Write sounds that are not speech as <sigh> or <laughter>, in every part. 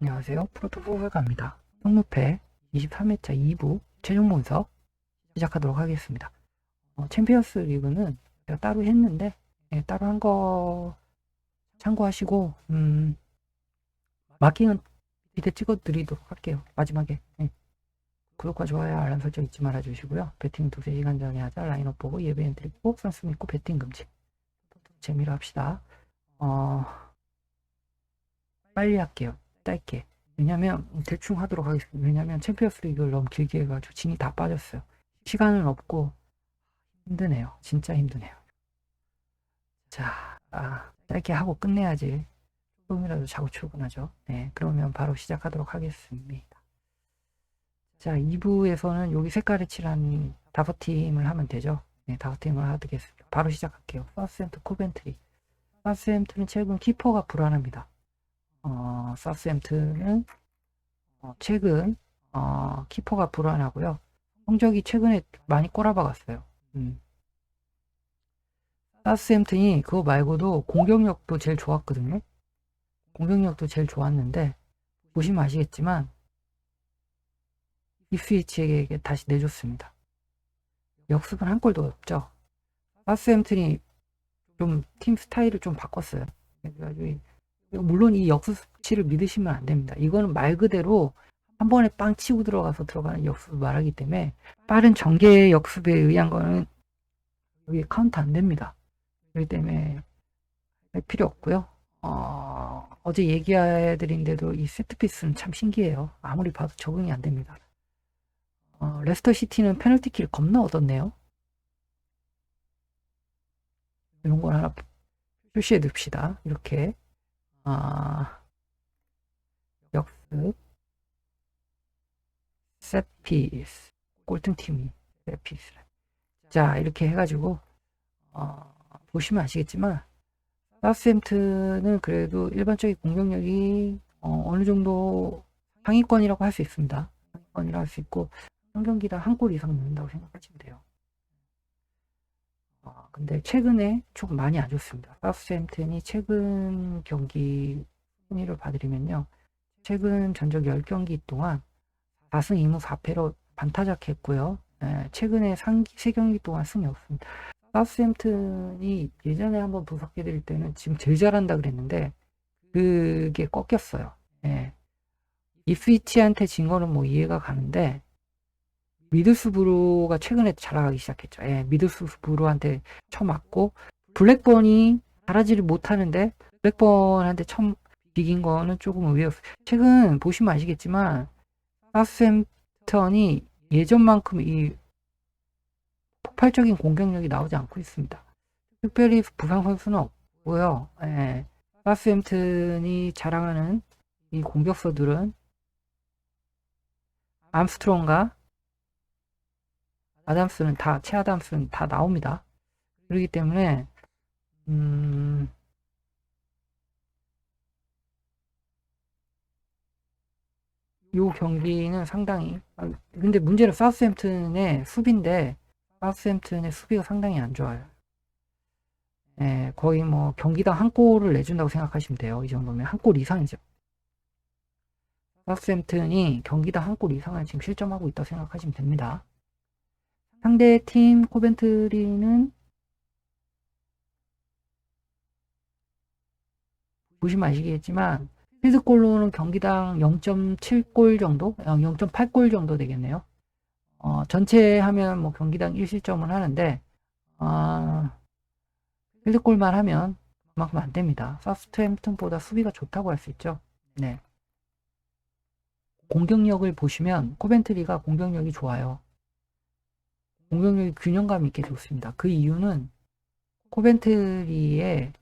안녕하세요. 프로토 포설가입니다. 성무패 23회차 2부 최종 분석 시작하도록 하겠습니다. 어, 챔피언스 리그는 제가 따로 했는데 예, 따로 한 거 참고하시고 음, 마킹은 밑에 찍어드리도록 할게요. 마지막에 예. 구독과 좋아요 알람 설정 잊지 말아주시고요. 배팅 두세 시간 전에 하자 라인업 보고 예배 엔트리 꼭 선수 믿고 배팅 금지 재미로 합시다. 어, 빨리 할게요. 짧게. 왜냐면 대충 하도록 하겠습니다. 왜냐면 챔피언스 리그를 너무 길게 해가지고 진이 다 빠졌어요. 시간은 없고 힘드네요. 진짜 힘드네요. 자, 아, 짧게 하고 끝내야지. 조금이라도 자고 출근하죠. 네, 그러면 바로 시작하도록 하겠습니다. 자, 2부에서는 여기 색깔을 칠한 다섯 팀을 하면 되죠. 네, 다섯 팀을 하겠습니다. 바로 시작할게요. 서스햄튼 코벤트리. 서스햄튼은 최근 키퍼가 불안합니다. 어, 사스햄튼은 어, 최근 어, 키퍼가 불안하고요. 성적이 최근에 많이 꼬라박았어요. 음. 사스햄튼이 그거 말고도 공격력도 제일 좋았거든요. 공격력도 제일 좋았는데 보시면 아시겠지만 이스위치에게 다시 내줬습니다. 역습은 한 골도 없죠. 사스햄튼이 좀 팀 스타일을 좀 바꿨어요. 그래가지고 물론 이 역수치를 믿으시면 안 됩니다. 이거는 말 그대로 한 번에 빵 치고 들어가서 들어가는 역습을 말하기 때문에 빠른 전개 역습에 의한 거는 여기 카운트 안 됩니다. 그렇기 때문에 할 필요 없고요. 어, 어제 얘기해드린데도 이 세트피스는 참 신기해요. 아무리 봐도 적응이 안 됩니다. 어, 레스터 시티는 페널티킬 겁나 얻었네요. 이런 걸 하나 표시해 둡시다. 이렇게. 아, 역습, 세피스, 꼴등팀이 세피스. 자, 이렇게 해가지고, 어, 보시면 아시겠지만, 사우스햄튼은 그래도 일반적인 공격력이 어, 느 정도 상위권이라고 할 수 있습니다. 상위권이라고 할수 있고, 한 경기당 한 골 이상 넣는다고 생각하시면 돼요. 어, 근데 최근에 조금 많이 안 좋습니다. 사우스햄튼이 최근 경기 순위를 봐드리면요. 최근 전적 10경기 동안 4승 2무 4패로 반타작했고요. 예, 최근에 상기 3경기 동안 승이 없습니다. 사우스햄튼이 예전에 한번 분석해드릴 때는 지금 제일 잘한다 그랬는데 그게 꺾였어요. 예. 이스위치한테 진 거는 뭐 이해가 가는데 미드스브루가 최근에 잘하기 시작했죠. 예, 미드스브루한테 쳐맞고 블랙번이 잘하지를 못하는데 블랙번한테 처음 비긴 거는 조금 의외였어요. 최근 보시면 아시겠지만 사우스햄턴이 예전만큼 이 폭발적인 공격력이 나오지 않고 있습니다. 특별히 부상 선수는 없고요. 예, 사우스햄튼이 자랑하는 이 공격수들은 암스트롱과 아담스는 다, 채 아담스는 다 나옵니다. 그렇기 때문에, 음, 요 경기는 상당히, 아, 근데 문제는 사우스햄튼의 수비인데, 사우스햄튼의 수비가 상당히 안 좋아요. 예, 거의 뭐 경기당 한 골을 내준다고 생각하시면 돼요. 이 정도면 한 골 이상이죠. 사우스햄튼이 경기당 한 골 이상을 지금 실점하고 있다고 생각하시면 됩니다. 상대 팀 코벤트리는 보시면 아시겠지만 필드골로는 경기당 0.7골 정도, 0.8골 정도 되겠네요. 어, 전체 하면 뭐 경기당 1실점을 하는데 어, 필드골만 하면 그만큼 안 됩니다. 사우스햄튼보다 수비가 좋다고 할 수 있죠. 네. 공격력을 보시면 코벤트리가 공격력이 좋아요. 공격력이 균형감 있게 좋습니다. 그 이유는 코벤트리의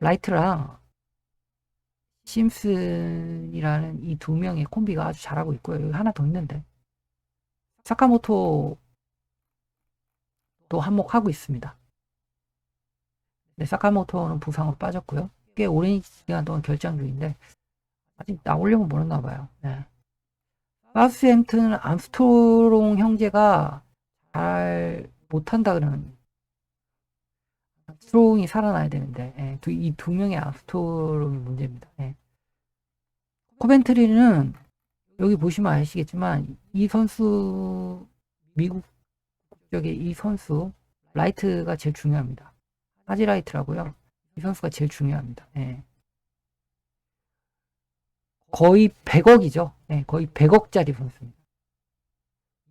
라이트랑 심슨이라는 이 두 명의 콤비가 아주 잘하고 있고요. 여기 하나 더 있는데 사카모토도 한몫하고 있습니다. 네, 사카모토는 부상으로 빠졌고요. 꽤 오랜 시간 동안 결장 중인데 아직 나오려면 모르나 봐요. 네. 사우스햄튼 암스트롱 형제가 잘 못한다 그러는 스트롱이 살아나야 되는데 예, 두, 이두 명의 암스트롱이 문제입니다. 예. 코벤트리는 여기 보시면 아시겠지만 이 선수 미국 국적의 이 선수 라이트가 제일 중요합니다. 하지라이트라고요. 이 선수가 제일 중요합니다. 예. 거의 100억이죠. 예, 거의 100억짜리 선수입니다.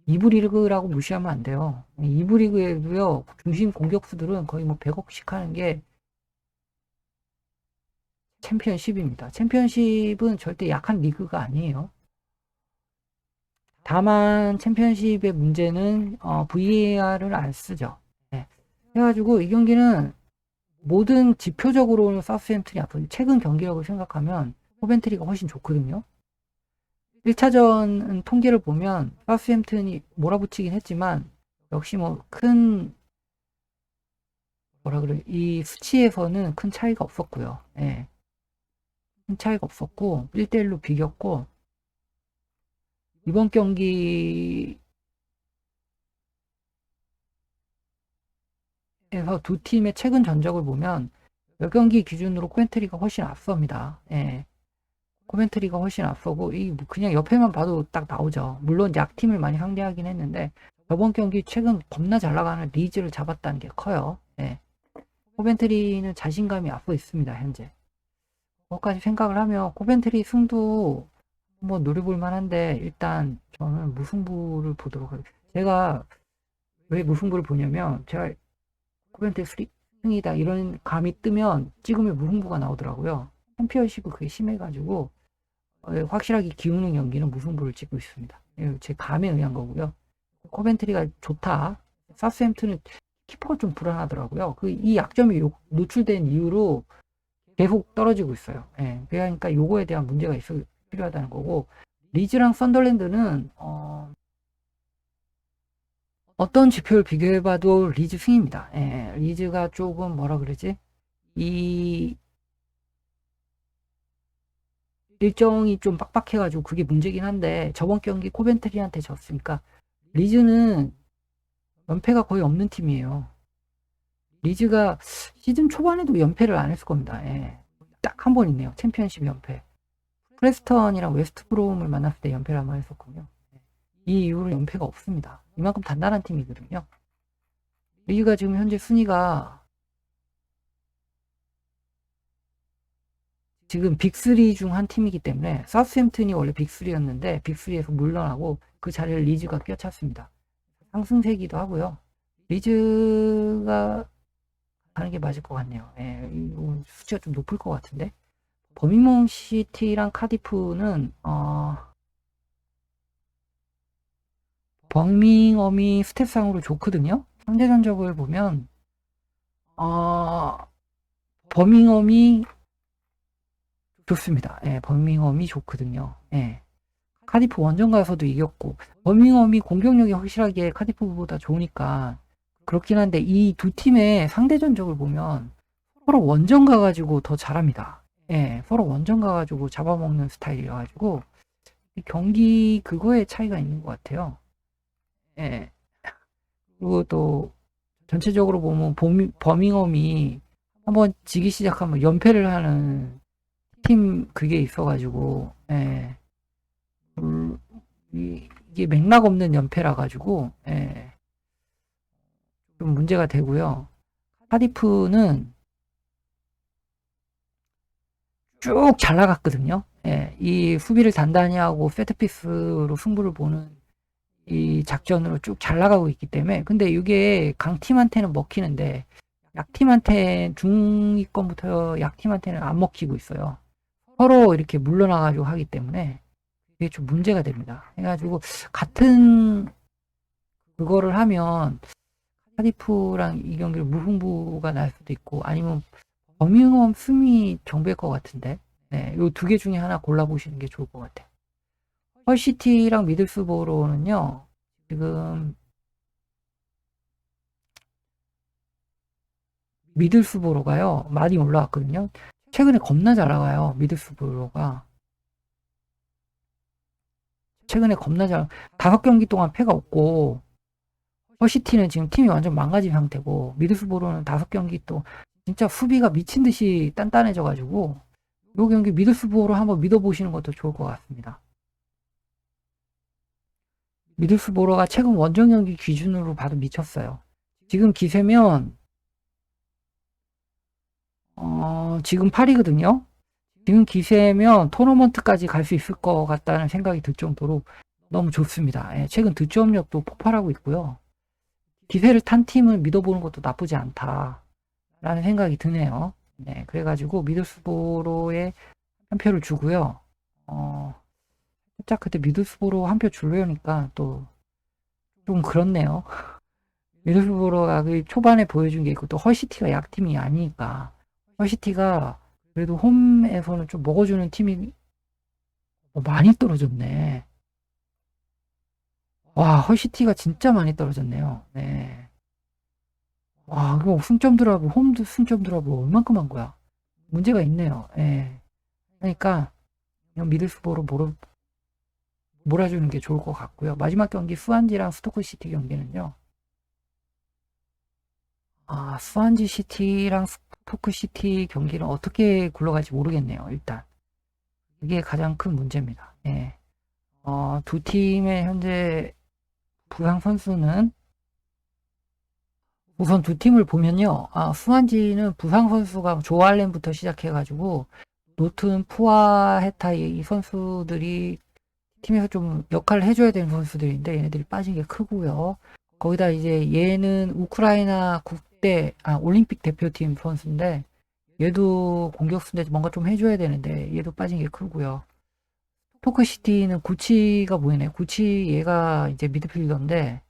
이부 리그라고 무시하면 안 돼요. 이부 리그에도요, 중심 공격수들은 거의 뭐 100억씩 하는 게 챔피언십입니다. 챔피언십은 절대 약한 리그가 아니에요. 다만 챔피언십의 문제는 어, VAR을 안 쓰죠. 네. 그래가지고 이 경기는 모든 지표적으로는 사우스햄튼이 앞서 최근 경기라고 생각하면 코벤트리가 훨씬 좋거든요. 1차전 통계를 보면 사우스햄튼이 몰아붙이긴 했지만 역시 뭐 큰 뭐라 그래 이 수치에서는 큰 차이가 없었고요. 예. 큰 차이가 없었고 1대1로 비겼고 이번 경기 에서 두 팀의 최근 전적을 보면 몇 경기 기준으로 코멘트리가 훨씬 앞섭니다. 예. 코멘트리가 훨씬 앞서고 이 그냥 옆에만 봐도 딱 나오죠. 물론 약팀을 많이 상대하긴 했는데 저번 경기 최근 겁나 잘 나가는 리즈를 잡았다는 게 커요. 예. 코벤트리는 자신감이 앞서 있습니다. 현재. 그것까지 생각을 하면 코벤트리 승도 한번 노려볼 만한데 일단 저는 무승부를 보도록 하겠습니다. 제가 왜 무승부를 보냐면 제가 코벤트리 수리 승이다 이런 감이 뜨면 찍으면 무승부가 나오더라고요. 챔피언십은 그게 심해가지고 어, 확실하게 기우는 경기는 무승부를 찍고 있습니다. 예, 제 감에 의한 거고요. 코벤트리가 좋다. 사스햄튼은 키퍼가 좀 불안하더라고요. 그 이 약점이 요- 노출된 이후로 계속 떨어지고 있어요. 예, 그러니까 요거에 대한 문제가 있어 필요하다는 거고 리즈랑 썬더랜드는 어, 어떤 지표를 비교해봐도 리즈 승입니다. 예, 리즈가 조금 뭐라 그러지? 이 일정이 좀 빡빡해가지고 그게 문제긴 한데 저번 경기 코벤트리한테 졌으니까 리즈는 연패가 거의 없는 팀이에요. 리즈가 시즌 초반에도 연패를 안 했을 겁니다. 예. 딱한 번 있네요. 챔피언십 연패. 프레스턴이랑 웨스트브롬을 만났을 때 연패를 한 번 했었군요. 이 이후로 연패가 없습니다. 이만큼 단단한 팀이거든요. 리즈가 지금 현재 순위가 지금 빅3 중 한 팀이기 때문에 사우스햄튼이 원래 빅3였는데 빅3에서 물러나고 그 자리를 리즈가 꿰찼습니다. 상승세기도 하고요. 리즈가 가는 게 맞을 것 같네요. 예, 수치가 좀 높을 것 같은데. 버밍엄 시티랑 카디프는 어 버밍엄이 스탯상으로 좋거든요. 상대 전적을 보면 어 버밍엄이 좋습니다. 예, 버밍엄이 좋거든요. 예. 카디프 원정 가서도 이겼고 버밍엄이 공격력이 확실하게 카디프보다 좋으니까 그렇긴 한데 이 두 팀의 상대 전적을 보면 서로 원정 가가지고 더 잘합니다. 예, 서로 원정 가가지고 잡아먹는 스타일이어가지고 이 경기 그거에 차이가 있는 것 같아요. 예. 그리고 또 전체적으로 보면 버밍, 버밍엄이 한번 지기 시작하면 연패를 하는 팀 그게 있어가지고 예. 이게 맥락 없는 연패라 가지고 예. 좀 문제가 되고요. 카디프는 쭉 잘 나갔거든요. 예, 이 수비를 단단히 하고 세트피스로 승부를 보는 이 작전으로 쭉 잘 나가고 있기 때문에 근데 이게 강팀한테는 먹히는데 약팀한테 중위권부터 약팀한테는 안 먹히고 있어요. 서로 이렇게 물러나가지고 하기 때문에 이게 좀 문제가 됩니다. 해가지고 같은 그거를 하면 카디프랑 이 경기를 무승부가 날 수도 있고 아니면 버밍엄 승이 정배일 것 같은데 네, 요두 개 중에 하나 골라보시는 게 좋을 것 같아요. 헐시티랑 미들스보로는요 지금 미들스보로가요 많이 올라왔거든요. 최근에 겁나 잘 나가요 미들스보로가 최근에 겁나 잘 다섯 경기 동안 패가 없고 허시티는 지금 팀이 완전 망가진 상태고 미드스보로는 다섯 경기 또 진짜 수비가 미친 듯이 단단해져 가지고 요 경기 미드스보로 한번 믿어 보시는 것도 좋을 것 같습니다. 미드스보로가 최근 원정 경기 기준으로 봐도 미쳤어요. 지금 기세면 어, 지금 8위거든요. 지금 기세면 토너먼트까지 갈 수 있을 것 같다는 생각이 들 정도로 너무 좋습니다. 예, 최근 득점력도 폭발하고 있고요. 기세를 탄 팀을 믿어보는 것도 나쁘지 않다라는 생각이 드네요. 네, 그래가지고 미들스보로에 한 표를 주고요. 어, 살짝 그때 미들스보로 한표 주려니까 또 좀 그렇네요. <laughs> 미들스보로가 그 초반에 보여준 게 있고 또 헐시티가 약팀이 아니니까 헐시티가 그래도 홈에서는 좀 먹어주는 팀이 어, 많이 떨어졌네. 와, 헐시티가 진짜 많이 떨어졌네요. 네. 와, 이거 승점 드랍을, 홈 승점 드랍을 얼만큼 한 거야? 문제가 있네요. 예. 그러니까, 그냥 미들스보로 몰아, 몰아주는 게 좋을 것 같고요. 마지막 경기 수완지랑 스토크시티 경기는요. 아, 수완지 시티랑 스 토크시티 경기는 어떻게 굴러갈지 모르겠네요. 일단. 이게 가장 큰 문제입니다. 예. 어, 두 팀의 현재 부상 선수는 우선 두 팀을 보면요. 아, 수완지는 부상 선수가 조알렌부터 시작해가지고 노튼, 푸아, 헤타 이 선수들이 팀에서 좀 역할을 해줘야 되는 선수들인데 얘네들이 빠진 게 크고요. 거기다 이제 얘는 우크라이나 국 대, 아, 올림픽 대표팀 선수인데 얘도 공격수인데 뭔가 좀 해줘야 되는데 얘도 빠진 게 크고요. 토크시티는 구치가 보이네. 구치 얘가 이제 미드필더인데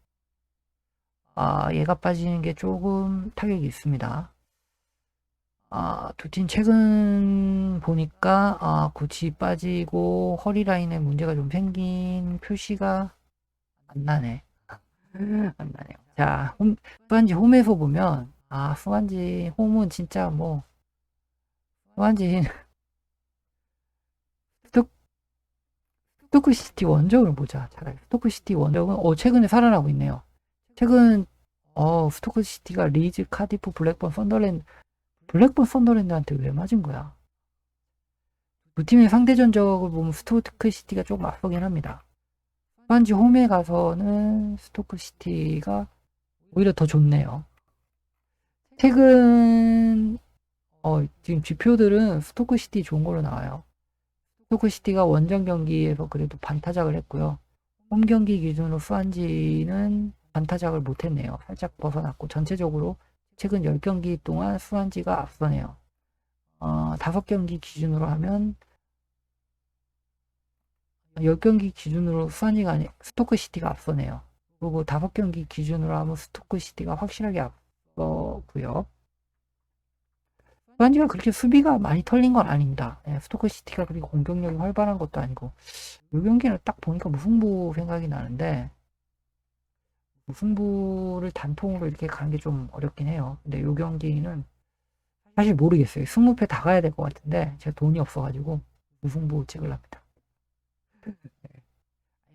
아 얘가 빠지는 게 조금 타격이 있습니다. 아, 두 팀 최근 보니까 아, 구치 빠지고 허리 라인에 문제가 좀 생긴 표시가 안 나네. <laughs> 안 나네요. 자, 홈, 수완지 홈에서 보면 아, 수완지 홈은 진짜 뭐 수완지 <laughs> 스토크시티 원정을 보자. 차라리 스토크시티 원정은 어 최근에 살아나고 있네요. 최근 어 스토크시티가 리즈, 카디프, 블랙번, 썬더랜드 블랙번, 썬더랜드한테 왜 맞은 거야? 두 팀의 상대 전적을 보면 스토크시티가 조금 앞서긴 합니다. 후반지 홈에 가서는 스토크시티가 오히려 더 좋네요. 최근 어 지금 지표들은 스토크시티 좋은 걸로 나와요. 스토크시티가 원정 경기에서 그래도 반타작을 했고요. 홈 경기 기준으로 수완지는 반타작을 못했네요. 살짝 벗어났고 전체적으로 최근 10경기 동안 수완지가 앞서네요. 어, 5경기 기준으로 하면 10경기 기준으로 수완지가 아니 스토크시티가 앞서네요. 그리고 5경기 기준으로 하면 스토크 시티가 확실하게 앞서고요. 수완지가 그렇게 수비가 많이 털린 건 아닙니다. 예, 스토크 시티가 그렇게 공격력이 활발한 것도 아니고 이 경기는 딱 보니까 무승부 생각이 나는데 무승부를 단통으로 이렇게 가는 게 좀 어렵긴 해요. 근데 이 경기는 사실 모르겠어요. 승무패 다 가야 될 것 같은데 제가 돈이 없어가지고 무승부 찍으랍니다.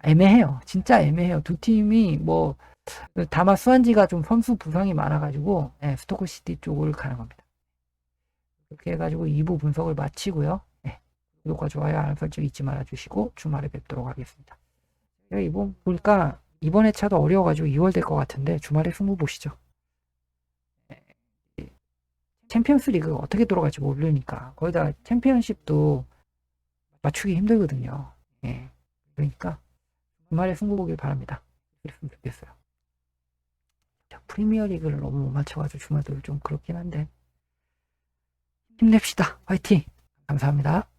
애매해요. 진짜 애매해요. 두 팀이 뭐 다만 수완지가 좀 선수 부상이 많아가지고 예, 스토크시티 쪽을 가는 겁니다. 이렇게 해가지고 2부 분석을 마치고요. 네. 구독과 좋아요, 알람 설정 잊지 말아주시고 주말에 뵙도록 하겠습니다. 이번 보니까 이번 회차도 어려워가지고 2월 될 것 같은데 주말에 승부 보시죠. 네. 챔피언스 리그가 어떻게 돌아갈지 모르니까 거기다 챔피언십도 맞추기 힘들거든요. 예. 그러니까 주말에 승부 보길 바랍니다. 그랬으면 좋겠어요. 자, 프리미어 리그를 너무 못 맞춰가지고 주말도 좀 그렇긴 한데 힘냅시다. 화이팅! 감사합니다.